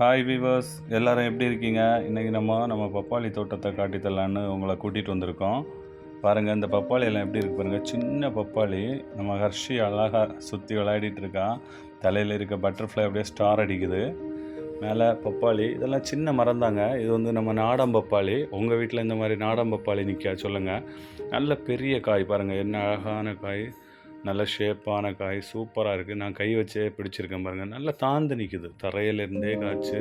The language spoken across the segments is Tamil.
ஹாய் வீவர்ஸ் எல்லோரும் எப்படி இருக்கீங்க? இன்றைக்கி நம்ம நம்ம பப்பாளி தோட்டத்தை காட்டித்தரலான்னு உங்களை கூட்டிகிட்டு வந்திருக்கோம். பாருங்கள் இந்த பப்பாளி எல்லாம் எப்படி இருக்கு பாருங்கள் சின்ன பப்பாளி. நம்ம ஹர்ஷி அழகாக சுற்றி விளையாடிட்டு இருக்கா. தலையில் இருக்க பட்டர்ஃப்ளை அப்படியே ஸ்டார் அடிக்குது. மேலே பப்பாளி. இதெல்லாம் சின்ன மரம் தாங்க. இது வந்து நம்ம நாடம் பப்பாளி. உங்கள் வீட்டில் இந்த மாதிரி நாடம் பப்பாளி நிற்கா சொல்லுங்கள் நல்ல பெரிய காய் பாருங்கள் என்ன அழகான காய். நல்ல ஷேப்பான காய் சூப்பராக இருக்குது நான் கை வச்சே பிடிச்சிருக்கேன் பாருங்கள் நல்லா தாழ்ந்து நிற்குது தரையிலேருந்தே காய்ச்சி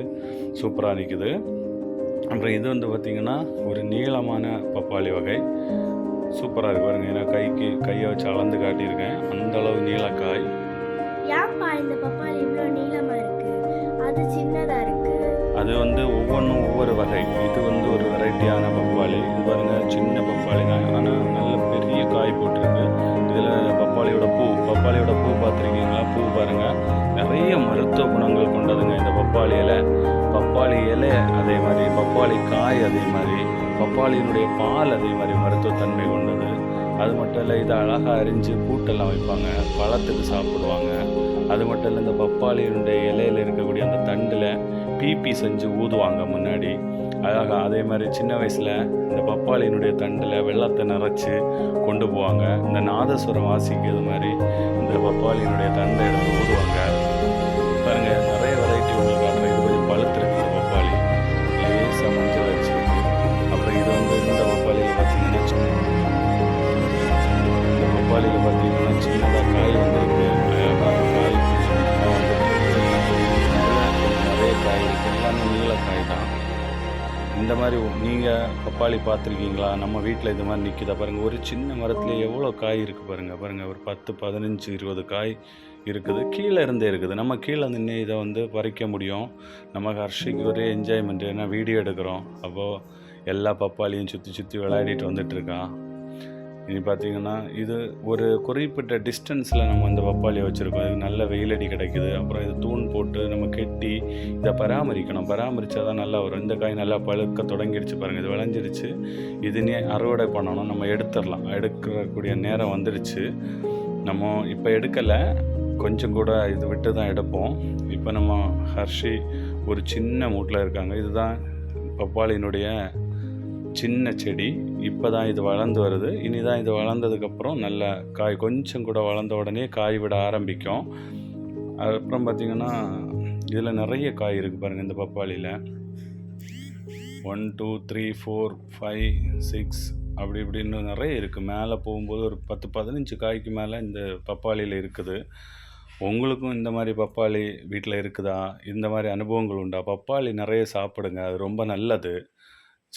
சூப்பராக நிற்குது அப்புறம் இது வந்து பார்த்திங்கன்னா ஒரு நீளமான பப்பாளி வகை. சூப்பராக இருக்கு பாருங்க. ஏன்னா கைக்கு கையை வச்சு அளந்து காட்டியிருக்கேன். அந்த அளவு நீளக்காய் ஏன்பா இந்த பப்பாளி இவ்வளோ நீளமா இருக்கு? அது சின்னதா இருக்கு. அது வந்து ஒவ்வொன்றும் பப்பாளி இலை பப்பாளி இலை அதே மாதிரி பப்பாளி காய் அதே மாதிரி பப்பாளியினுடைய பால் அதே மாதிரி மருத்துவத்தன்மை கொண்டது. அது மட்டும் இல்லை இதை அழகாக அரிஞ்சு கூட்டெல்லாம் வைப்பாங்க பழத்துக்கு சாப்பிடுவாங்க. அது மட்டும் இல்லை இந்த பப்பாளியினுடைய இலையில இருக்கக்கூடிய அந்த தண்டில் பிபி செஞ்சு ஊதுவாங்க முன்னாடி. அழகாக அதே மாதிரி சின்ன வயசில் இந்த பப்பாளியினுடைய தண்டில் வெள்ளத்தை நிறச்சி கொண்டு போவாங்க. இந்த நாதஸ்வரம் வாசிக்கிறது மாதிரி இந்த பப்பாளியினுடைய தண்டை எடுத்து ஊதுவாங்க. நீலக்காய் தான் இந்த மாதிரி நீங்கள் பப்பாளி பார்த்துருக்கீங்களா? நம்ம வீட்டில் இது மாதிரி நிற்கிதா பாருங்கள் ஒரு சின்ன மரத்துல எவ்வளோ காய் இருக்குது பாருங்கள் பாருங்கள் ஒரு பத்து பதினஞ்சு இருபது காய் இருக்குது. கீழே இருந்தே இருக்குது. நம்ம கீழே நின்று இதை வந்து பறிக்க முடியும். நம்ம ஹர்ஷிக்கு ஒரே என்ஜாய்மெண்ட் ஏன்னா வீடியோ எடுக்கிறோம். அப்போது எல்லா பப்பாளியும் சுற்றி சுற்றி விளையாடிட்டு வந்துட்டு இருக்கான். இனி பார்த்தீங்கன்னா இது ஒரு குறிப்பிட்ட டிஸ்டன்ஸில் நம்ம இந்த பப்பாளியை வச்சுருக்கோம். இது நல்ல வெயிலடி கிடைக்குது. அப்புறம் இது தூண் போட்டு நம்ம கெட்டி இதை பராமரிக்கணும். பராமரித்தா தான் நல்லா வரும். இந்த காய் நல்லா பழுக்க தொடங்கிடுச்சு பாருங்கள் இது விளைஞ்சிருச்சு. இது அறுவடை பண்ணணும். நம்ம எடுத்துடலாம். எடுக்கக்கூடிய நேரம் வந்துடுச்சு நம்ம இப்போ எடுக்கலை. கொஞ்சம் கூட இது விட்டு தான் எடுப்போம். இப்போ நம்ம ஹர்ஷி ஒரு சின்ன மூட்டில் இருக்காங்க. இதுதான் பப்பாளியினுடைய சின்ன செடி இப்போ தான் இது வளர்ந்து வருது. இனி தான் இது வளர்ந்ததுக்கப்புறம் நல்ல காய் கொஞ்சம் கூட வளர்ந்த உடனே காய் விட ஆரம்பிக்கும். அதுக்கப்புறம் பார்த்திங்கன்னா இதில் நிறைய காய் இருக்குது பாருங்கள் இந்த பப்பாளியில். One two three four five six அப்படி இப்படின்னு நிறைய இருக்குது மேலே போகும்போது ஒரு பத்து பதினஞ்சு காய்க்கு மேலே இந்த பப்பாளியில் இருக்குது. உங்களுக்கும் இந்த மாதிரி பப்பாளி வீட்டில் இருக்குதா? இந்த மாதிரி அனுபவங்கள் உண்டா? பப்பாளி நிறைய சாப்பிடுங்க அது ரொம்ப நல்லது.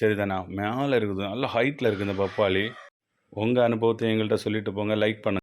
சரிதானா? மேலே இருக்குது நல்ல ஹைட்டில் இருக்குது இந்த பப்பாளி. உங்கள் அனுபவத்தை எங்கள்கிட்ட சொல்லிட்டு போங்க லைக் பண்ணுங்கள்